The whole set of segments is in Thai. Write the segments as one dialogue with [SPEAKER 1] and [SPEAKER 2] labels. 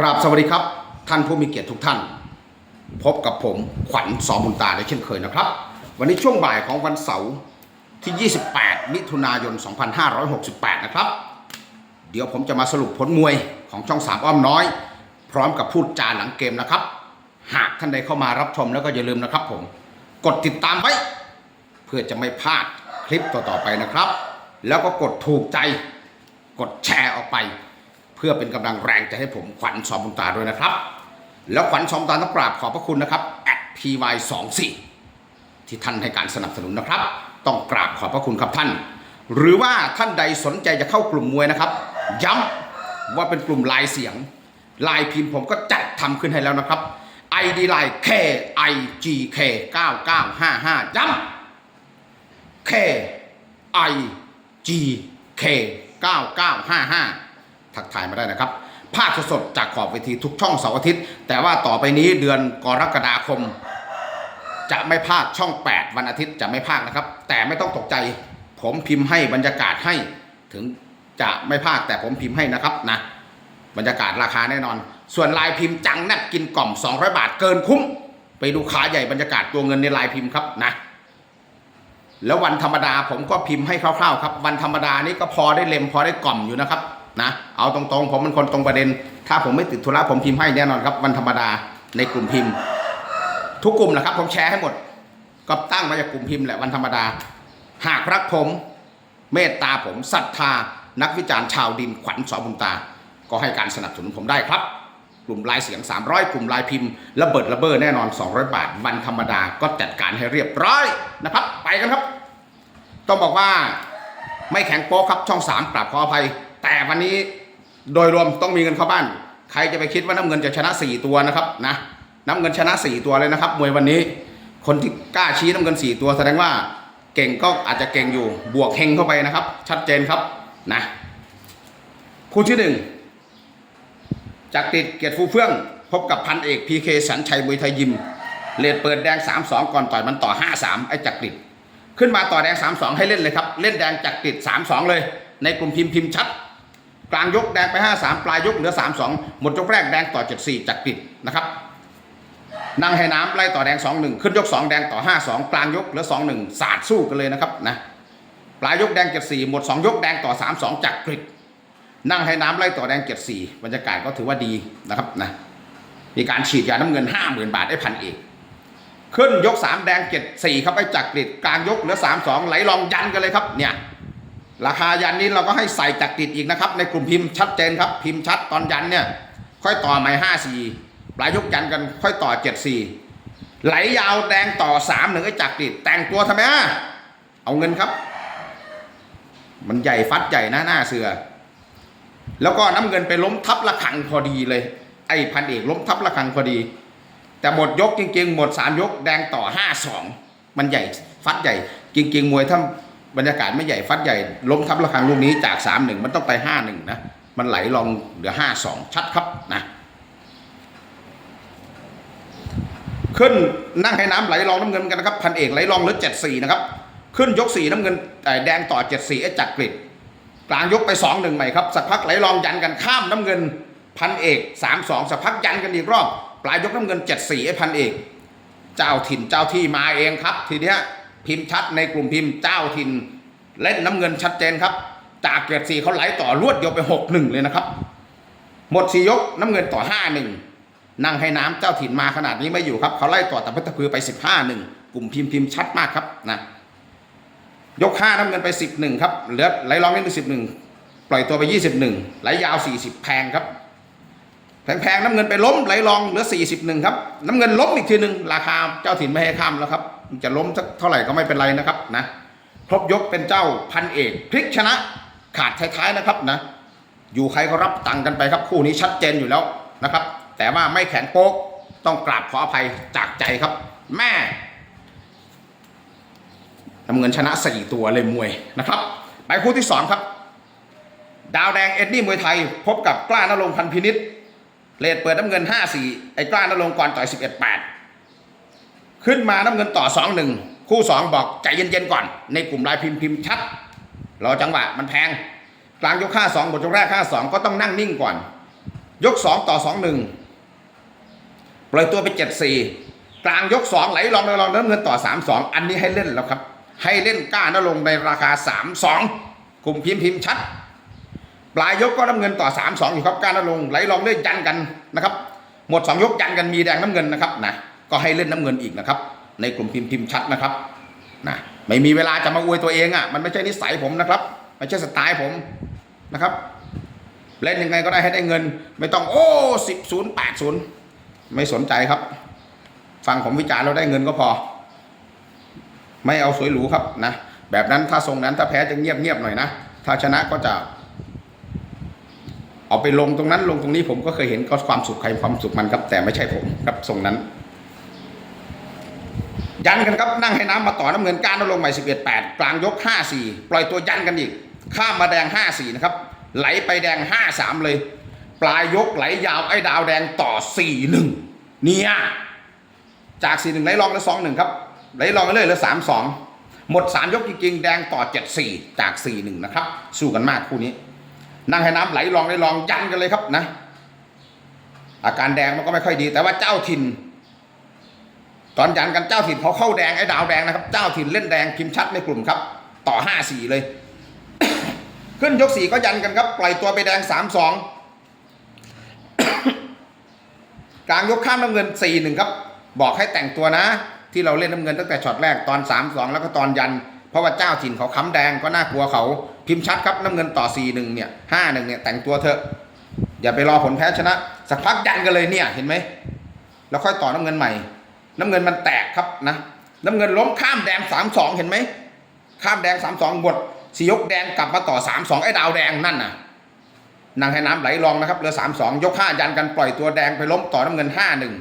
[SPEAKER 1] ครับสวัสดีครับ ท่านผู้มีเกียรติทุกท่าน พบกับผมขวัญสอบุญตาได้เช่นเคยนะครับ วันนี้ช่วงบ่ายของวันเสาร์ที่ 28 มิถุนายน 2568 นะครับ เดี๋ยวผมจะมาสรุปผลมวยของช่อง3อ้อมน้อย พร้อมกับพูดจาหลังเกมนะครับ หากท่านใดเข้ามารับชมแล้วก็อย่าลืมนะครับ ผมกดติดตามไว้ เพื่อจะไม่พลาดคลิปต่อๆไปนะครับ แล้วก็กดถูกใจ กดแชร์ออกไป เพื่อเป็นกำลังแรงใจให้ผมขวัญสอมบุญตาด้วยนะครับ แล้วขวัญสอมตาต้องกราบขอบพระคุณนะครับ @py24 ที่ท่านให้การสนับสนุนนะครับ ต้องกราบขอบพระคุณครับท่าน หรือว่าท่านใดสนใจจะเข้ากลุ่มมวยนะครับ ย้ำว่าเป็นกลุ่มลายเสียงลายพิมพ์ผมก็จัดทำขึ้นให้แล้วนะครับ ID ไลน์ K I G K 9955ย้ำ K I G K 9955 ทักทายมาได้นะครับ ภาคสดๆจากขอบเวทีทุกช่องเสาร์อาทิตย์ แต่ว่าต่อไปนี้เดือนกรกฎาคม จะไม่พลาดช่อง 8 วันอาทิตย์จะไม่พลาดนะครับ แต่ไม่ต้องตกใจ ผมพิมพ์ให้บรรยากาศให้ ถึงจะไม่พลาดแต่ผมพิมพ์ให้นะครับนะบรรยากาศราคาแน่นอน ส่วนลายพิมพ์จังแนบกินกล่อม 200 บาทเกินคุ้ม ไปดูขาใหญ่บรรยากาศตัวเงินในลายพิมพ์ครับนะ แล้ววันธรรมดาผมก็พิมพ์ให้คร่าวๆครับ วันธรรมดานี่ก็พอได้เล็มพอได้กล่อมอยู่นะครับ นะเอาตรงๆ ผมเป็นคนตรงประเด็น ถ้าผมไม่ติดธุระผมพิมพ์ให้แน่นอนครับวันธรรมดาในกลุ่มพิมพ์ ทุกกลุ่มแหละครับ ผมแชร์ให้หมด ก็ตั้งมาจากกลุ่มพิมพ์แหละวันธรรมดา หากรักผมเมตตาผมศรัทธา นักวิจารณ์ชาวดินขวัญสอบุญตา ก็ให้การสนับสนุนผมได้ครับ กลุ่มลายเสียง 300 กลุ่มลายพิมพ์ระเบิดระเบ้อแน่นอน 200 บาท วันธรรมดาก็จัดการให้เรียบร้อยนะครับ ไปกันครับ ต้องบอกว่าไม่แข็งโป๊ครับช่องสามกราบขออภัย แต่วันนี้โดยรวมต้องมีเงินเข้าบ้าน ใครจะไปคิดว่าน้ำเงินจะชนะ 4 ตัวนะครับนะน้ำเงินชนะ 4 ตัวเลยนะครับ มวยวันนี้ คนที่กล้าชี้น้ำเงิน 4 ตัวแสดงว่าเก่งก็อาจจะเก่งอยู่บวกเฮงเข้าไปนะครับ ชัดเจนครับนะคู่ที่หนึ่งจากติดเกียรติฟูเฟื่อง พบกับพันเอกพีเคสันชัยมวยไทยยิมเลดเปิดแดง 3-2 ก่อนต่อยมันต่อ 5-3 ไอ้จักริดขึ้นมาต่อแดง 3-2 ให้เล่นเลยครับ เล่นแดงจากติด3-2 เลย ในกลุ่มพิมพ์พิมพ์ชัด กลางยกแดงไป 5-3 ปลายยกเหลือ 3-2 หมดยกแรกแดงต่อ 7-4 จากติดนะครับนั่งให้น้ำไล่ต่อแดง 2-1 ขึ้นยก 2 แดงต่อ 5-2 กลางยกเหลือ 2-1 สาดสู้กันเลยนะครับนะปลายยกแดง 7-4 หมด 2 ยกแดงต่อ 3-2 จากกริดนั่งให้น้ำไล่ต่อแดง 7-4 บรรยากาศก็ถือว่าดีนะครับนะมีการฉีดยาน้ำเงิน 50,000 บาทได้พันเอกขึ้นยก 3 แดงเจ็ดสี่ครับไอ้จักริดกลางยกเหลือ 3 2 ไหลลองยันกันเลยครับเนี่ย ราคายันนี้เราก็ให้ใส่จักริดอีกนะครับ ในกลุ่มพิมพ์ชัดเจนครับ พิมพ์ชัดตอนยันเนี่ย ค่อยต่อใหม่ห้าสี่ปลายยกยันกันค่อยต่อเจ็ดสี่ไหลยาวแดงต่อสามหนึ่งไอ้จักริด แต่งตัวทำไมอะเอาเงินครับ มันใหญ่ฟัดใหญ่นะหน้าเสือ แล้วก็น้ำเงินไปล้มทับระฆังพอดีเลย ไอ้พันเอกล้มทับระฆังพอดี แต่หมดยกจริงๆ หมด3ยกแดงต่อ5-2มันใหญ่ฟัดใหญ่จริงๆมวยถ้า บรรยากาศไม่ใหญ่ฟัดใหญ่ ล้มทับระฆังลูกนี้จาก3-1มันต้องไป5-1นะ มันไหลลองเหลือ5-2ชัดครับนะ ขึ้นนั่งให้น้ำไหลลองน้ำเงินกันนะครับพันเอกไหลลองเหลือ7-4นะครับ ขึ้นยก4น้ำเงินเอ่แดงต่อ7-4ไอ้จักรกริดกลางยกไป2-1ใหม่ครับสักพักไหลลองยันกันข้ามน้ำเงินพันเอก3-2สักพักยันกันอีกรอบปลายยกน้ำเงิน7-4ไอ้พันเอก เจ้าถิ่นเจ้าที่มาเองครับ ทีเนี้ย พิมพ์ชัดในกลุ่มพิมพ์เจ้าถิ่นเล่นน้ำเงินชัดเจนครับ จากเกียรติสีเขาไหลต่อรวดเดียวไป6-1เลยนะครับ หมดสี่ยกน้ำเงินต่อ5-1นั่งให้น้ำเจ้าถิ่นมาขนาดนี้ไม่อยู่ครับ เขาไล่ต่อแต่พัทพือไป15-1กลุ่มพิมพ์พิมพ์ชัดมากครับนะยก5น้ำเงินไป11ครับเหลือไหลรองนิดนึงปล่อยตัวไป21ไหลยาว40แพงครับแพงๆน้ำเงินไปล้มไหลรองเหลือ 41 ครับ น้ำเงินล้มอีกทีหนึ่งราคาเจ้าถิ่นไม่ให้ข้ามแล้วครับ จะล้มสักเท่าไหร่ก็ไม่เป็นไรนะครับนะครบยกเป็นเจ้าพันเอกพลิกชนะขาดท้ายๆนะครับนะอยู่ใครก็รับตังค์กันไปครับคู่นี้ชัดเจนอยู่แล้วนะครับ แต่ว่าไม่แข็งโป๊กต้องกราบขออภัยจากใจครับ แม่น้ำเงินชนะสี่ตัวเลยมวยนะครับ ไปคู่ที่สองครับ ดาวแดงเอ็ดดี้มวยไทย พบกับกล้านรงค์พันพินิษเลดเปิดน้ำเงิน 5-4 ไอ้กล้านรงค์ก่อนต่อย11-8 ขึ้นมาน้ำเงินต่อ2-1คู่2บอกใจเย็นๆก่อน ในกลุ่มลายพิมพ์พิมพ์ชัดรอจังหวะมันแพง กลางยก5-2บทยกแรก5-2ก็ต้องนั่งนิ่งก่อน ยกสองต่อสองหนึ่งปล่อยตัวไปเจ็ดสี่กลางยกสองไหลลองลองน้ำเงินต่อสามสองอันนี้ให้เล่นแล้วครับ ให้เล่นกล้านลงในราคาสามสองกลุ่มพิมพ์พิมพ์ชัด ปลายยกก็น้ำเงินต่อสามสองอยู่ครับกล้านลงไหลลองเล่นยันกันนะครับหมดสองยกยันกันมีแดงน้ำเงินนะครับนะ ก็ให้เล่นน้ำเงินอีกนะครับ ในกลุ่มพิมพ์พิมพ์ชัดนะครับนะไม่มีเวลาจะมาอวยตัวเองอะมันไม่ใช่นิสัยผมนะครับไม่ใช่สไตล์ผมนะครับ เล่นยังไงก็ได้ให้ได้เงิน ไม่ต้องโอ้สิบศูนย์แปดศูนย์ไม่สนใจครับ ฟังผมวิจารณ์เราได้เงินก็พอ ไม่เอาสวยหรูครับนะแบบนั้นถ้าทรงนั้นถ้าแพ้จะเงียบเงียบหน่อยนะถ้าชนะก็จะเอาไปลงตรงนั้นลงตรงนี้ผมก็เคยเห็นก็ความสุขใครความสุขมันครับ แต่ไม่ใช่ผมครับทรงนั้น ยันกันครับนั่งให้น้ำมาต่อน้ำเงินก้านน้ำลงใหม่สิบเอ็ดแปดกลางยกห้าสี่ปล่อยตัวยันกันอีก ข้ามมาแดงห้าสี่นะครับ ไหลไปแดงห้าสามเลย ปลายยกไหลยาวไอ้ดาวแดงต่อสี่หนึ่งเนี่ยจากสี่หนึ่งไหลลองแล้วสองหนึ่งครับไหลลองไปเลยเลือสามสองหมดสามยกจริงๆแดงต่อเจ็ดสี่จากสี่หนึ่งนะครับ สู้กันมากคู่นี้ นั่งให้น้ำไหลลองไหลลองยันกันเลยครับนะ อาการแดงมันก็ไม่ค่อยดี แต่ว่าเจ้าถิ่น ตอนยันกันเจ้าถิ่นเขาเข้าแดงไอ้ดาวแดงนะครับ เจ้าถิ่นเล่นแดงพิมพ์ชัดในกลุ่มครับ ต่อห้าสี่เลย ขึ้นยกสี่ก็ยันกันครับ ปล่อยตัวไปแดงสามสองกลางยกข้ามน้ำเงินสี่หนึ่งครับ บอกให้แต่งตัวนะ ที่เราเล่นน้ำเงินตั้งแต่ช็อตแรกตอนสามสองแล้วก็ตอนยัน เพราะว่าเจ้าถิ่นเขาค้ำแดงก็น่ากลัวเขาพิมพ์ชัดครับน้ำเงินต่อสี่หนึ่งเนี่ยห้าหนึ่งเนี่ยแต่งตัวเถอะ อย่าไปรอผลแพ้ชนะ สักพักยันกันเลยเนี่ยเห็นไหมแล้วค่อยต่อน้ำเงินใหม่ น้ำเงินมันแตกครับนะ น้ำเงินล้มข้ามแดงสามสองเห็นไหมข้ามแดงสามสองบทสียกแดงกลับมาต่อสามสองไอ้ดาวแดงนั่นน่ะนางให้น้ำไหลลองนะครับเหลือสามสองยกห้ายันกันปล่อยตัวแดงไปล้มต่อน้ำเงินห้าหนึ่ง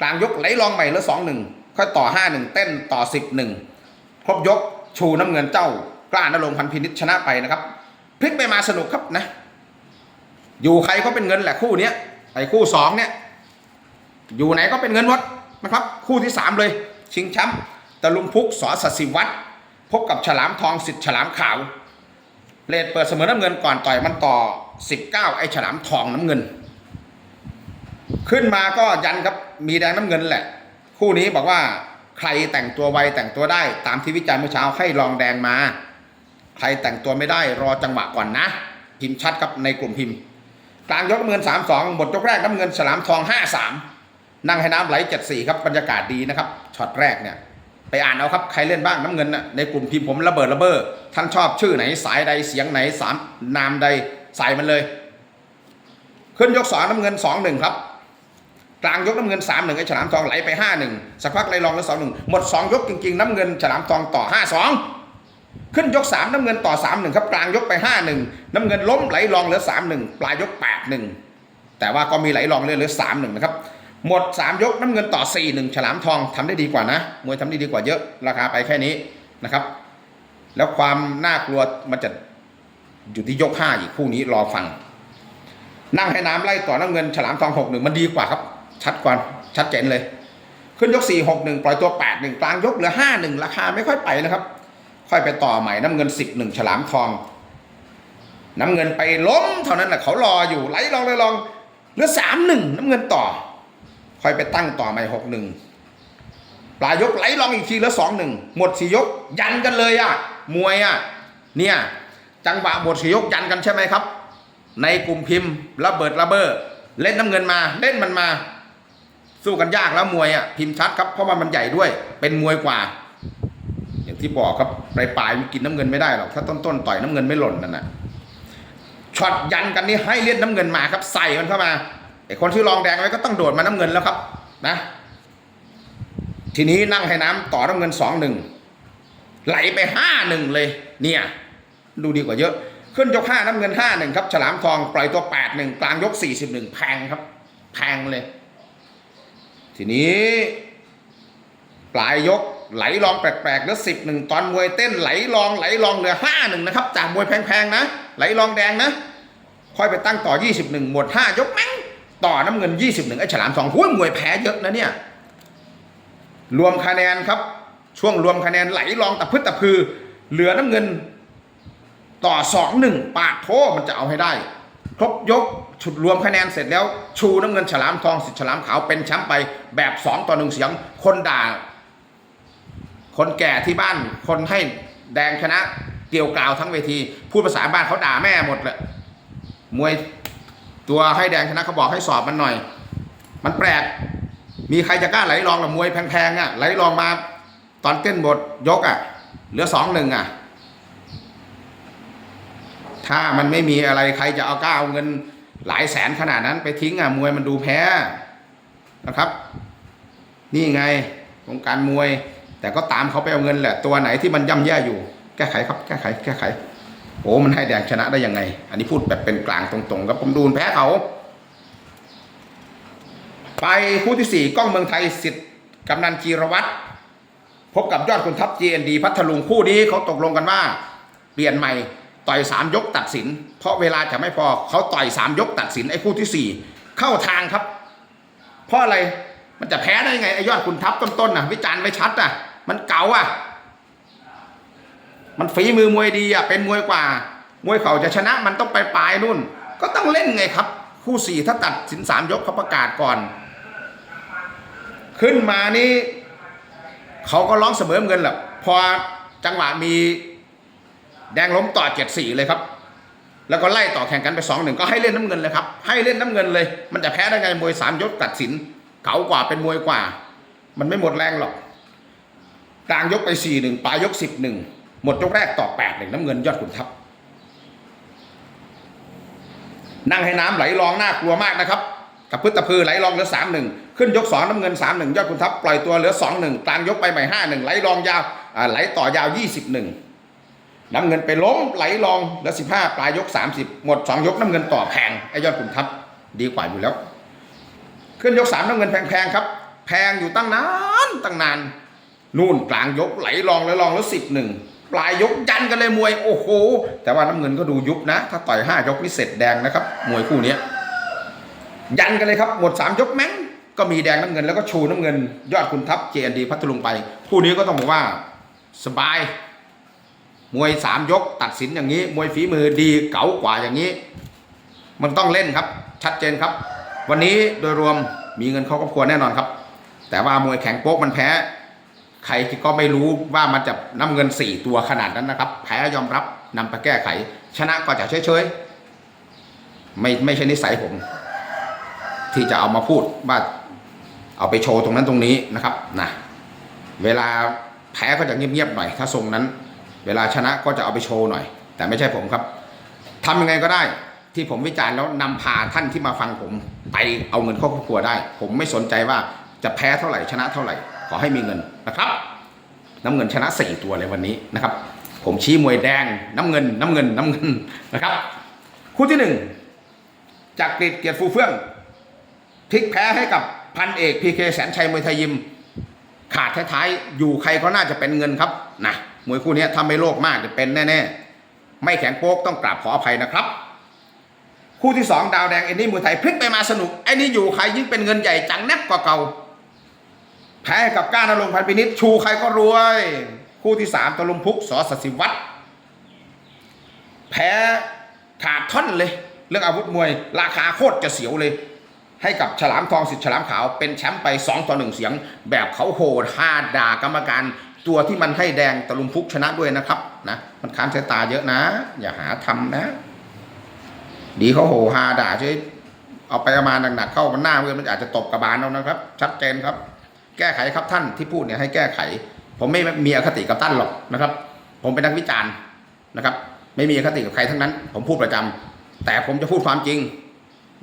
[SPEAKER 1] กลางยกไหลลองใหม่เหลือสองหนึ่งค่อยต่อห้าหนึ่งเต้นต่อสิบหนึ่งครบยกชูน้ำเงินเจ้ากล้านรงค์พันพินิจชนะไปนะครับพลิกไปมาสนุกครับนะ อยู่ใครก็เป็นเงินแหละคู่เนี้ยไอ้คู่สองเนี่ยอยู่ไหนก็เป็นเงินหมด นะครับ คู่ที่สามเลย ชิงแชมป์ตะลุมพุกสอสสิวัตรพบกับฉลามทองสิทธิ์ฉลามขาวเลดเปิดเสมอน้ำเงินก่อนต่อยมันต่อ 19 ไอ้ฉลามทองน้ำเงิน ขึ้นมาก็ยันครับมีแดงน้ำเงินแหละ คู่นี้บอกว่าใครแต่งตัวไวแต่งตัวได้ตามที่วิจารณ์เมื่อเช้าให้ลองแดงมา ใครแต่งตัวไม่ได้รอจังหวะก่อนนะ พิมพ์ชัดครับในกลุ่มพิมพ์ กลางยกน้ำเงิน 3 2 หมดยกแรกน้ำเงินฉลามทอง 5 3 นั่งให้น้ำไหล7 4ครับบรรยากาศดีนะครับช็อตแรกเนี่ยไปอ่านเอาครับใครเล่นบ้างน้ำเงินนะในกลุ่มพิมพ์ผมระเบิดระเบ้อท่านชอบชื่อไหนสายใดเสียงไหนสามนามใดใส่มันเลย ขึ้นยกสองน้ำเงินสองหนึ่งครับ กลางยกน้ำเงินสามหนึ่งไอ้ฉลามทองไหลไปห้าหนึ่งสักพักไหลลองแล้วสองหนึ่งหมดสองยกจริงๆ น้ำเงินฉลามทองต่อห้าสองขึ้นยกสามน้ำเงินต่อสามหนึ่งครับกลางยกไปห้าหนึ่งน้ำเงินล้มไหลลองเหลือสามหนึ่งปลายยกแปดหนึ่งแต่ว่าก็มีไหลลองเหลือสามหนึ่งนะครับ หมด 3 ยกน้ำเงินต่อ 4 1 ฉลามทองทำได้ดีกว่านะ มวยทำได้ดีกว่าเยอะราคาไปแค่นี้นะครับ แล้วความน่ากลัวมันจะอยู่ที่ยก 5 อีกคู่นี้รอฟัง นั่งให้น้ำไล่ต่อน้ำเงินฉลามทอง 6 1 มันดีกว่าครับ ชัดกว่าชัดเจนเลย ขึ้นยก 4 6 1 ปล่อยตัว 8 1 กลางยกเหลือ 5 1 ราคาไม่ค่อยไปนะครับ ค่อยไปต่อใหม่น้ำเงิน 10 1 ฉลามทอง น้ำเงินไปล้มเท่านั้นแหละเขารออยู่ไหลลองเลยลองเหลือ 3 1 น้ำเงินต่อ ค่อยไปตั้งต่อใหม่หกหนึ่งปลายยกไหลลองอีกทีแล้วสองหนึ่งหมดสี่ยกยันกันเลยอะมวยอะเนี่ยจังหวะหมดสี่ยกยันกันใช่ไหมครับ ในกลุ่มพิมพ์ระเบิดระเบ้อเล่นน้ำเงินมาเล่นมันมา สู้กันยากแล้วมวยอะพิมพ์ชัดครับเพราะว่ามันใหญ่ด้วย เป็นมวยกว่า อย่างที่บอกครับปลายปลายมันกินน้ำเงินไม่ได้หรอกถ้าต้นต้นต่อยน้ำเงินไม่หล่นนั่นนะช็อตยันกันนี่ให้เล่นน้ำเงินมาครับใส่มันเข้ามา ไอ้คนที่รองแดงไว้ก็ต้องโดดมาน้ำเงินแล้วครับนะ ทีนี้นั่งให้น้ำต่อน้ำเงินสองหนึ่งไหลไปห้าหนึ่งเลย เนี่ย ดูดีกว่าเยอะ ขึ้นยกห้าน้ำเงินห้าหนึ่งครับฉลามทองปล่อยตัวแปดหนึ่งกลางยกสี่สิบหนึ่งแพงครับ แพงเลย ทีนี้ ปลายยกไหลลองแปลกๆแล้วสิบหนึ่งตอนมวยเต้นไหลลองไหลลองเหลือห้าหนึ่งนะครับ จากมวยแพงๆนะ ไหลลองแดงนะ ค่อยไปตั้งต่อ21หนึ่งหมด5ยกแม่ง ต่อน้ำเงิน 21ไอ้ฉลามสองหุ้ยมวยแพ้เยอะนะเนี่ยรวมคะแนนครับ ช่วงรวมคะแนนไหลลองตะพึดตะพือ เหลือน้ำเงินต่อ2 1ปาดโทมันจะเอาให้ได้ ครบยกชุดรวมคะแนนเสร็จแล้ว ชูน้ำเงินฉลามทองสิฉลามขาวเป็นแชมป์ไปแบบสองต่อหนึ่งเสียง คนด่า คนแก่ที่บ้านคนให้แดงชนะเกี่ยวกล่าวทั้งเวที พูดภาษาบ้านเขาด่าแม่หมดเลยมวย ตัวให้แดงชนะเขาบอกให้สอบมันหน่อย มันแปลก มีใครจะกล้าไหลรองกับมวยแพงๆอะไหลรองมาตอนเต้นบทยกอะเหลือสองหนึ่งอะ ถ้ามันไม่มีอะไรใครจะเอากล้าเอาเงินหลายแสนขนาดนั้นไปทิ้งอะมวยมันดูแพ้นะครับ นี่ไงวงการมวย แต่ก็ตามเขาไปเอาเงินแหละ ตัวไหนที่มันย่ำแย่อยู่ แก้ไขครับ แก้ไข แก้ไข โอ้มันให้แดงชนะได้ยังไง อันนี้พูดแบบเป็นกลางตรงๆครับผมดูนแพ้เขา ไปคู่ที่สี่กล้องเมืองไทยสิทธิ์กำนันจีรวัตรพบกับยอดคุณทัพ GND พัทลุงคู่นี้เขาตกลงกันว่า เปลี่ยนใหม่ต่อยสามยกตัดสิน เพราะเวลาจะไม่พอเขาต่อยสามยกตัดสินไอ้คู่ที่สี่เข้าทางครับ เพราะอะไรมันจะแพ้ได้ยังไงไอ้ยอดคุณทัพต้นๆน่ะ วิจารณ์ไว้ชัดอะ มันเก่าอะ มันฝีมือมวยดีอะเป็นมวยกว่า มวยเขาจะชนะมันต้องไปปลายนู่น ก็ต้องเล่นไงครับ คู่สี่ถ้าตัดสินสามยกเขาประกาศก่อน ขึ้นมานี่เขาก็ร้องเสมอเงินแหละพอจังหวะมีแดงล้มต่อเจ็ดสี่เลยครับ แล้วก็ไล่ต่อแข่งกันไปสองหนึ่งก็ให้เล่นน้ำเงินเลยครับให้เล่นน้ำเงินเลย มันจะแพ้ได้ไงมวยสามยกตัดสินเก๋ากว่าเป็นมวยกว่า มันไม่หมดแรงหรอกกลางยกไปสี่หนึ่งปลายยกสิบหนึ่ง หมดยกแรกต่อแปดหนึ่งน้ำเงินยอดขุนทัพ นั่งให้น้ำไหลรองน่ากลัวมากนะครับกับพืชตะพือไหลรองเหลือสามหนึ่งขึ้นยกสองน้ำเงินสามหนึ่งยอดคุณทัพปล่อยตัวเหลือสองหนึ่งกลางยกไปใหม่ห้าหนึ่งไหลรองยาวไหลต่อยาวยี่สิบหนึ่งน้ำเงินไปล้มไหลรองเหลือสิบห้าปลายยกสามสิบหมดสองยกน้ำเงินต่อแพงไอ้ยอดคุณทัพดีกว่าอยู่แล้ว ขึ้นยกสามน้ำเงินแพงๆครับ แพงอยู่ตั้งนานตั้งนาน นู่นกลางยกไหลรองแล้วรองแล้วสิบหนึ่ง ลายยกยันกันเลยมวยโอ้โห แต่ว่าน้ำเงินก็ดูยุบนะ ถ้าต่อยห้ายกนี่เสร็จแดงนะครับ มวยคู่นี้ยันกันเลยครับหมดสามยกแม่งก็มีแดงน้ำเงินแล้วก็ชูน้ำเงิน ยอดคุณทัพเจนดีพัทลุงไป คู่นี้ก็ต้องบอกว่าสบาย มวยสามยกตัดสินอย่างนี้ มวยฝีมือดีเก๋ากว่าอย่างนี้ มันต้องเล่นครับ ชัดเจนครับ วันนี้โดยรวมมีเงินเข้าครอบครัวแน่นอนครับ แต่ว่ามวยแข็งโป๊กมันแพ้ ใครก็ไม่รู้ว่ามันจะน้ำเงินสี่ตัวขนาดนั้นนะครับ แพ้ยอมรับนำไปแก้ไข ชนะก็จะเฉยๆไม่ไม่ใช่นิสัยผม ที่จะเอามาพูดว่าเอาไปโชว์ตรงนั้นตรงนี้นะครับนะเวลาแพ้ก็จะเงียบๆหน่อย ถ้าทรงนั้น เวลาชนะก็จะเอาไปโชว์หน่อย แต่ไม่ใช่ผมครับทำยังไงก็ได้ที่ผมวิจารณ์แล้วนำพาท่านที่มาฟังผมไปเอาเงินเข้าครอบครัวได้ ผมไม่สนใจว่าจะแพ้เท่าไหร่ชนะเท่าไหร่ ขอให้มีเงิน นะครับ น้ำเงินชนะสี่ตัวเลยวันนี้นะครับ ผมชี้มวยแดงน้ำเงินน้ำเงินน้ำเงินนะครับ คู่ที่หนึ่งจากกรีดเกียรติฟูเฟื่องพลิกแพ้ให้กับพันเอกพีเคแสนชัยมวยไทยยิม ขาดท้ายๆอยู่ใครก็น่าจะเป็นเงินครับนะมวยคู่นี้ทำให้โลกมากจะเป็นแน่ๆ ไม่แข็งโป๊กต้องกราบขออภัยนะครับ คู่ที่สองดาวแดงเอ็นนี่มวยไทยพลิกไปมาสนุกไอ้นี่อยู่ใครยิ่งเป็นเงินใหญ่จังแนบกว่าเก่า แพ้กับก้านรงพันพินิษชูใครก็รวย คู่ที่สามตะลุมพุกสอสสิวัตรแพ้ขาดท่อนเลย เรื่องอาวุธมวย ราคาโคตรจะเสียวเลย ให้กับฉลามทองสิทธิ์ฉลามขาวเป็นแชมป์ไป 2 ต่อ 1 เสียง แบบเขาโหดฮาด่ากรรมการตัวที่มันให้แดงตะลุมพุกชนะด้วยนะครับนะมันค้านสายตาเยอะนะ อย่าหาทำนะ ดีเขาโหฮาด่าใช่เอาไปเอามาณหนักๆเข้ามันหน้าเพื่อนมันอาจจะตบกระบาลเอานะครับ ชัดเจนครับ แก้ไขครับท่านที่พูดเนี่ยให้แก้ไข ผมไม่มีอคติกับท่านหรอกนะครับ ผมเป็นนักวิจารณ์นะครับ ไม่มีอคติกับใครทั้งนั้น ผมพูดประจำแต่ผมจะพูดความจริง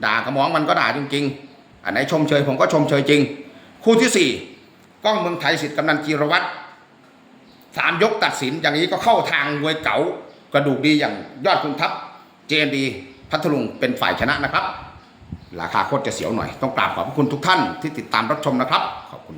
[SPEAKER 1] ด่ากระหมองมันก็ด่าจริงๆอันไหนชมเชยผมก็ชมเชยจริง คู่ที่สี่กล้องเมืองไทยสิทธิ์กำนันจีรวัตรสามยกตัดสินอย่างนี้ก็เข้าทางมวยเก๋ากระดูกดีอย่างยอดคุณทัพเจนดีพัทลุงเป็นฝ่ายชนะนะครับ ราคาโคตรจะเสียวหน่อย ต้องกราบขอบพระคุณทุกท่านที่ติดตามรับชมนะครับ ขอบคุณ